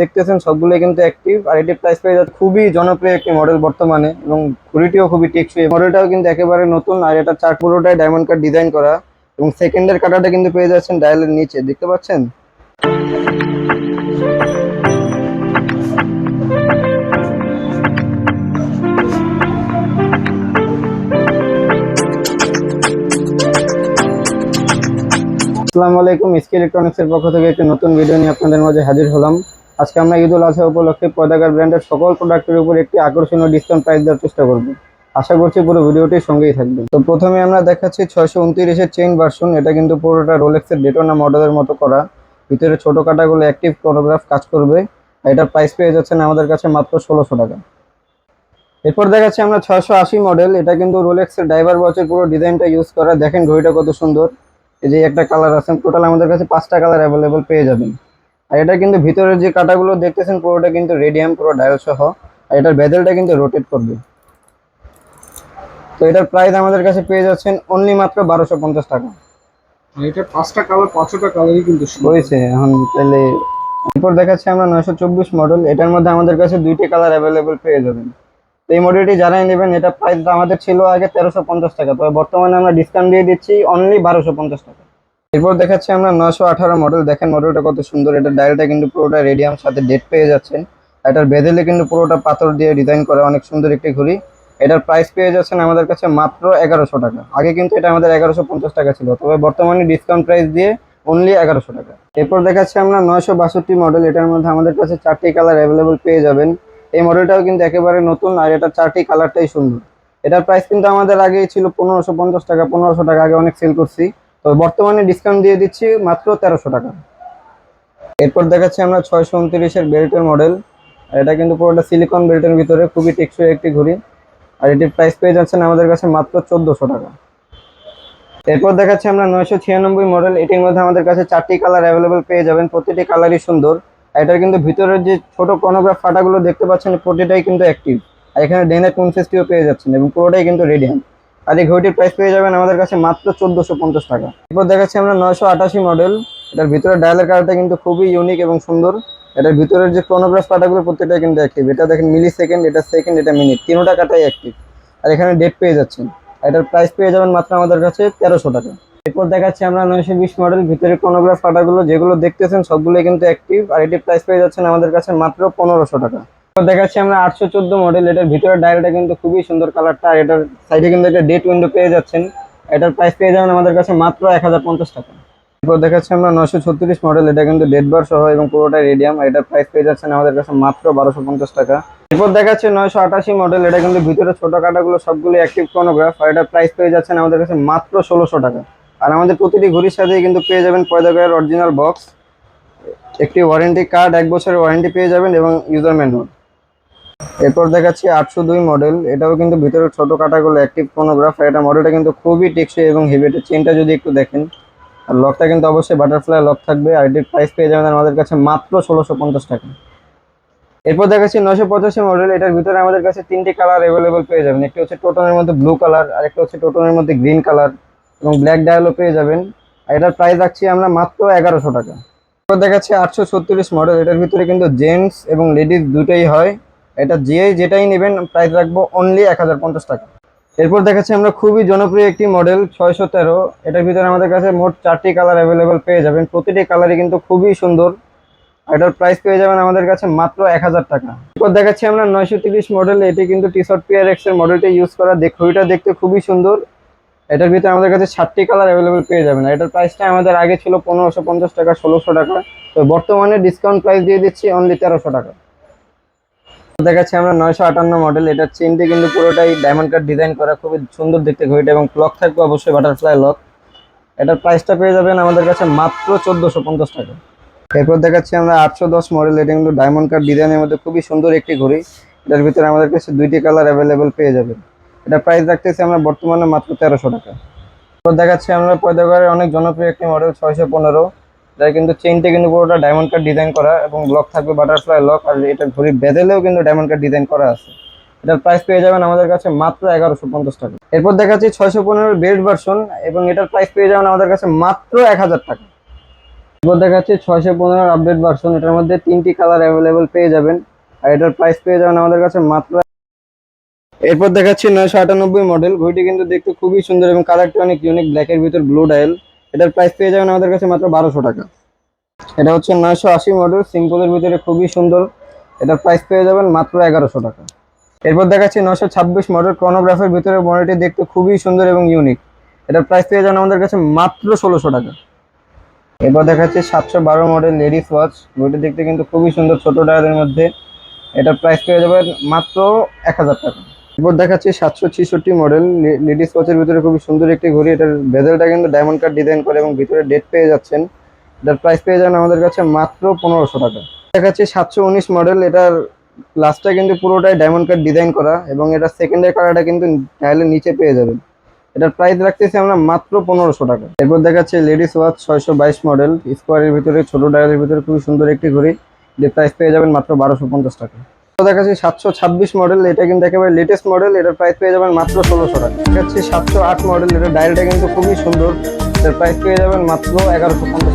দেখতেছেন, সবগুলোই কিন্তু অ্যাক্টিভ আর এটি প্রাইস পেয়ে যাচ্ছে খুবই জনপ্রিয় একটি মডেল বর্তমানে এবং ঘড়িটিও খুবই টেকসই। মডেলটাও কিন্তু একেবারে নতুন আর এটা চার পুরোটাই ডায়মন্ড কাট ডিজাইন করা এবং সেকেন্ডের কাটাটা কিন্তু পেয়ে যাচ্ছেন ডায়ালের নিচে, দেখতে পাচ্ছেন? আসসালামু আলাইকুম ইসকি ইলেকট্রনিক্সের পক্ষ থেকে একটি নতুন ভিডিও নিয়ে আপনাদের মাঝে হাজির হলাম। আজকে আমরা ঈদুল আজহা উপলক্ষে পয়দাগার ব্র্যান্ডের সকল প্রোডাক্টের উপর একটি আকর্ষণীয় ডিসকাউন্ট প্রাইস দেওয়ার চেষ্টা করব। আশা করছি পুরো ভিডিওটির সঙ্গেই থাকবে। তো প্রথমে আমরা দেখাচ্ছি ছয়শো উনত্রিশের চেইন ভার্সন এটা কিন্তু পুরোটা রোলেক্সের ডেটোনা মডেলের মতো করা। ভিতরে ছোটো কাটাগুলো অ্যাক্টিভ ফটোগ্রাফ কাজ করবে। এটার প্রাইস পেয়ে যাচ্ছেন আমাদের কাছে মাত্র ষোলোশো টাকা। এরপর দেখাচ্ছি আমরা ছয়শো আশি মডেল এটা কিন্তু রোলেক্সের ড্রাইভার ওয়াচের পুরো ডিজাইনটা ইউজ করা। দেখেন ঘড়িটা কত সুন্দর। এই যে একটা কালার আছে টোটাল আমাদের কাছে পাঁচটা কালার অ্যাভেলেবল পেয়ে যাবেন। আর এটা কিন্তু ভিতরের যে কাটাগুলো দেখতেছেন পুরোটা কিন্তু রেডিয়াম পুরো ডায়াল সহ। আর এটার বেদেলটা কিন্তু রোটেট করবে। তো এটার প্রাইস আমাদের কাছে পেয়ে যাচ্ছেন অনলি মাত্র বারোশো পঞ্চাশ টাকা। আর এটা পাঁচটা কালার পাঁচটা কালারই কিন্তু। হয়েছে এখন তাহলে এরপর দেখাচ্ছি আমরা নয়শো চব্বিশ মডেল এটার মধ্যে আমাদের কাছে দুইটি কালার অ্যাভেলেবেল পেয়ে যাবেন। তো এই মডেলটি যারাই নেবেন এটা প্রাইস আমাদের ছিল আগে তেরোশো পঞ্চাশ টাকা। তবে বর্তমানে আমরা ডিসকাউন্ট দিয়ে দিচ্ছি অনলি বারোশো পঞ্চাশ টাকা। এরপর দেখাচ্ছি আমরা নয়শো আঠারো মডেল দেখেন মডেলটা কত সুন্দর। এটা ডায়ালটা কিন্তু পুরোটা রেডিয়াম সাথে ডেট পেয়ে যাচ্ছেন। এটার বেদেলে কিন্তু পুরোটা পাথর দিয়ে ডিজাইন করা অনেক সুন্দর একটি ঘড়ি। এটার প্রাইস পেয়ে যাচ্ছেন আমাদের কাছে মাত্র এগারোশো টাকা। আগে কিন্তু এটা আমাদের এগারোশো পঞ্চাশ টাকা ছিল। তবে বর্তমানে ডিসকাউন্ট প্রাইস দিয়ে অনলি এগারোশো টাকা। এরপর দেখাচ্ছি আমরা নয়শো বাষট্টি মডেল এটার মধ্যে আমাদের কাছে চারটি কালার অ্যাভেলেবল পেয়ে যাবেন। এই মডেলটাও কিন্তু একেবারে নতুন, আর এটা চারটি কালারটাই সুন্দর। এটার প্রাইস কিন্তু আমাদের আগেই ছিল পনেরোশো পঞ্চাশ টাকা, পনেরোশো টাকা আগে অনেক সেল করছি। তো বর্তমানে ডিসকাউন্ট দিয়ে দিচ্ছি মাত্র তেরোশো টাকা। এরপর দেখাচ্ছি আমরা ছয়শো উনত্রিশের বেল্টের মডেল আর এটা কিন্তু পুরোটা সিলিকন বেল্টের ভিতরে, খুবই টেকসই একটি ঘড়ি। আর এটির প্রাইস পেয়ে যাচ্ছেন আমাদের কাছে মাত্র চোদ্দোশো টাকা। এরপর দেখাচ্ছি আমরা নয়শো ছিয়ানব্বই মডেল এটির মধ্যে আমাদের কাছে চারটি কালার অ্যাভেলেবেল পেয়ে যাবেন। প্রতিটি কালারই সুন্দর। আর এটার কিন্তু ভিতরের যে ছোট কনোগ্রাফ ফাটাগুলো দেখতে পাচ্ছেন, প্রতিটাই কিন্তু অ্যাক্টিভ আর এখানে ডেনের কোনসেসটিও পেয়ে যাচ্ছেন এবং পুরোটাই কিন্তু রেডিয়াম আর এই ঘড়িটির প্রাইস পেয়ে যাবেন আমাদের কাছে মাত্র চোদ্দোশো পঞ্চাশ টাকা। এরপর দেখাচ্ছি আমরা নয়শো আটাশি মডেল এটার ভিতরে ডায়ালের কালারটা কিন্তু খুবই ইউনিক এবং সুন্দর। এটার ভিতরের যে ক্রোনোগ্রাফ পাটাগুলো প্রত্যেকটাই কিন্তু অ্যাক্টিভ এটা দেখেন মিলি সেকেন্ড এটা সেকেন্ড এটা মিনিট তিনোটা কাটাই অ্যাক্টিভ আর এখানে ডেট পেয়ে যাচ্ছেন। এটার প্রাইস পেয়ে যাবেন মাত্র আমাদের কাছে তেরোশো টাকা। এরপর দেখাচ্ছি আমরা নয়শো বিশ মডেল ভিতরে ক্রোনোগ্রাফ পাটাগুলো যেগুলো দেখতেছেন সবগুলোই কিন্তু অ্যাক্টিভ আর এটির প্রাইস পেয়ে যাচ্ছেন আমাদের কাছে মাত্র পনেরোশো টাকা। দেখাচ্ছি আমরা আটশো চোদ্দ মডেল এটার ভিতরে ডায়ালটা কিন্তু খুবই সুন্দর কালারটা আর এটার সাইডে কিন্তু একটা ডেট উইন্ডো পেয়ে যাচ্ছেন। এটার প্রাইস পেয়ে যাবেন আমাদের কাছে মাত্র এক হাজার পঞ্চাশ টাকা। এরপর দেখাচ্ছি আমরা নয়শো ছত্রিশ মডেল এটা কিন্তু ডেড বার সহ এবং পুরোটাই রেডিয়াম এটার প্রাইস পেয়ে যাচ্ছেন আমাদের কাছে মাত্র বারোশো পঞ্চাশ টাকা। এরপর দেখাচ্ছে নয়শো আটাশি মডেল এটা কিন্তু ভিতরে ছোট কাটাগুলো সবগুলো অ্যাক্টিভ ক্রোনোগ্রাফ আর এটার প্রাইস পেয়ে যাচ্ছেন আমাদের কাছে মাত্র ষোলোশো টাকা। আর আমাদের প্রতিটি ঘড়ির সাথেই কিন্তু পেয়ে যাবেন পয়দাগারের অরিজিনাল বক্স একটি ওয়ারেন্টি কার্ড এক বছরের ওয়ারেন্টি পেয়ে যাবেন এবং ইউজার ম্যানুয়াল এরপর দেখাচ্ছি আটশো দুই মডেল এটাও কিন্তু ভিতরে ছোট কাটাগুলো অ্যাক্টিভ ফোনোগ্রাফ এটা মডেলটা কিন্তু খুবই টেকসই এবং হেভি এটা চেনটা যদি একটু দেখেন, আর লকটা কিন্তু অবশ্যই বাটারফ্লাই লক থাকবে। আর এটির প্রাইস পেয়ে যাবেন আমাদের কাছে মাত্র ষোলোশো পঞ্চাশ টাকা। এরপর দেখাচ্ছি নশো পঁচাশি মডেল এটার ভিতরে আমাদের কাছে তিনটি কালার অ্যাভেলেবল পেয়ে যাবেন। একটি হচ্ছে টোটনের মধ্যে ব্লু কালার আর একটা হচ্ছে টোটনের মধ্যে গ্রিন কালার এবং ব্ল্যাক ডায়ালও পেয়ে যাবেন। আর এটার প্রাইস রাখছি আমরা মাত্র এগারোশো টাকা। এরপর দেখাচ্ছি আটশো ছত্রিশ মডেল এটার ভিতরে কিন্তু জেন্টস এবং লেডিস দুটোই হয়। এটা যে যেটাই নেবেন প্রাইস রাখব অনলি এক হাজার পঞ্চাশ টাকা। এরপর দেখাচ্ছি আমরা খুবই জনপ্রিয় একটি মডেল ছয়শো তেরো। এটার ভিতরে আমাদের কাছে মোট চারটি কালার অ্যাভেলেবেল পেয়ে যাবেন। প্রতিটি কালারই কিন্তু খুবই সুন্দর। এটার প্রাইস পেয়ে যাবেন আমাদের কাছে মাত্র এক হাজার টাকা। এরপর দেখাচ্ছি আমরা নয়শো তিরিশ মডেল এটি কিন্তু টি শার্ট পিয়ার এক্সের মডেলটা ইউজ করা। ঘড়িটা দেখতে খুবই সুন্দর। এটার ভিতরে আমাদের কাছে সাতটি কালার অ্যাভেলেবেল পেয়ে যাবেন। এটার প্রাইসটা আমাদের আগে ছিল পনেরোশো পঞ্চাশ টাকা, ষোলোশো টাকা। তো বর্তমানে ডিসকাউন্ট প্রাইস দিয়ে দিচ্ছি অনলি তেরোশো টাকা। দেখাচ্ছি আমরা নয়শো আটান্ন মডেল এটার চেনটি কিন্তু পুরোটাই ডায়মন্ড কাট ডিজাইন করা, খুবই সুন্দর দেখতে ঘড়িটা এবং ক্লক থাকবে অবশ্যই বাটারফ্লাই লক এটার প্রাইসটা পেয়ে যাবেন আমাদের কাছে মাত্র চোদ্দোশো পঞ্চাশ টাকা। এরপর দেখাচ্ছি আমরা আটশো দশ মডেল এটা কিন্তু ডায়মন্ড কাট ডিজাইনের মধ্যে খুবই সুন্দর একটি ঘড়ি। এটার ভিতরে আমাদের কাছে দুইটি কালার অ্যাভেলেবেল পেয়ে যাবেন। এটা প্রাইস রাখতেছি আমরা বর্তমানে মাত্র তেরোশো টাকা। এরপর দেখাচ্ছি আমরা পয়দাগরের অনেক জনপ্রিয় একটি মডেল ছয়শো পনেরো। যার কিন্তু চেনটা কিন্তু পুরোটা ডায়মন্ড কাট ডিজাইন করা এবং লক থাকবে বাটারফ্লাই লক আর এটা ঘড়ি বেদেলেও কিন্তু ডায়মন্ড কাট ডিজাইন করা আছে। এটার প্রাইস পেয়ে যাবেন আমাদের কাছে মাত্র এগারোশো পঞ্চাশ টাকা। এরপর দেখাচ্ছি ছয়শো পনেরো বেল্ট ভার্সন এবং এটার প্রাইস পেয়ে যাবেন আমাদের কাছে মাত্র এক হাজার টাকা। এরপর দেখাচ্ছি ছয়শো পনেরো আপডেট ভার্সন এটার মধ্যে তিনটি কালার অ্যাভেলেবেল পেয়ে যাবেন। আর এটার প্রাইস পেয়ে যাবেন আমাদের কাছে মাত্র এরপর দেখাচ্ছি নয়শো আটানব্বই মডেল ঘড়িটি কিন্তু দেখতে খুবই সুন্দর এবং কালারটি অনেক ইউনিক ব্ল্যাকের ভিতর ব্লু ডায়াল এটার প্রাইস পেয়ে যাবেন আমাদের কাছে মাত্র বারোশো টাকা। এটা হচ্ছে নয়শো আশি মডেল সিম্পলের ভিতরে খুবই সুন্দর। এটার প্রাইস পেয়ে যাবেন মাত্র এগারোশো টাকা। এরপর দেখাচ্ছি নয়শো ছাব্বিশ মডেল ক্রনোগ্রাফের ভিতরে মডেলটি দেখতে খুবই সুন্দর এবং ইউনিক এটার প্রাইস পেয়ে যাবেন আমাদের কাছে মাত্র ষোলোশো টাকা। এরপর দেখাচ্ছি সাতশো বারো মডেল লেডিস ওয়াচ বইটি দেখতে কিন্তু খুবই সুন্দর ছোট ডায়ালের মধ্যে। এটার প্রাইস পেয়ে যাবেন মাত্র এক হাজার টাকা। এরপর দেখাচ্ছি, সাতশো ছিষট্টি মডেল লেডিস ওয়াচের ভিতরে খুবই সুন্দর একটি ঘড়ি। এটার বেজেলটা কিন্তু ডায়মন্ড কাট ডিজাইন করে এবং ভিতরে ডেট পেয়ে যাচ্ছেন। এটার প্রাইস পেয়ে যান আমাদের কাছে মাত্র পনেরোশো টাকা। দেখাচ্ছি সাতশো উনিশ মডেল এটার গ্লাসটা কিন্তু পুরোটাই ডায়মন্ড কাট ডিজাইন করা এবং এটার সেকেন্ডারি কালারটা কিন্তু ডায়ালের নিচে পেয়ে যাবেন। এটার প্রাইস রাখতেছি আমরা মাত্র পনেরোশো টাকা। এরপর দেখাচ্ছে লেডিস ওয়াচ ছয়শো বাইশ মডেল স্কোয়ারের ভিতরে, ছোট ডায়ালের ভিতরে খুবই সুন্দর একটি ঘড়ি। যে প্রাইস পেয়ে যাবেন মাত্র বারোশো পঞ্চাশ টাকা। দেখাচ্ছি সাতশো ছাব্বিশ মডেল এটা কিন্তু একেবারে লেটেস্ট মডেল এটার প্রাইস পেয়ে যাবেন মাত্র ষোলোশো টাকা। দেখাচ্ছি সাতশো আট মডেল এটার ডায়ালটা কিন্তু খুবই সুন্দর। এটার প্রাইস পেয়ে যাবেন মাত্র এগারোশো পঞ্চাশ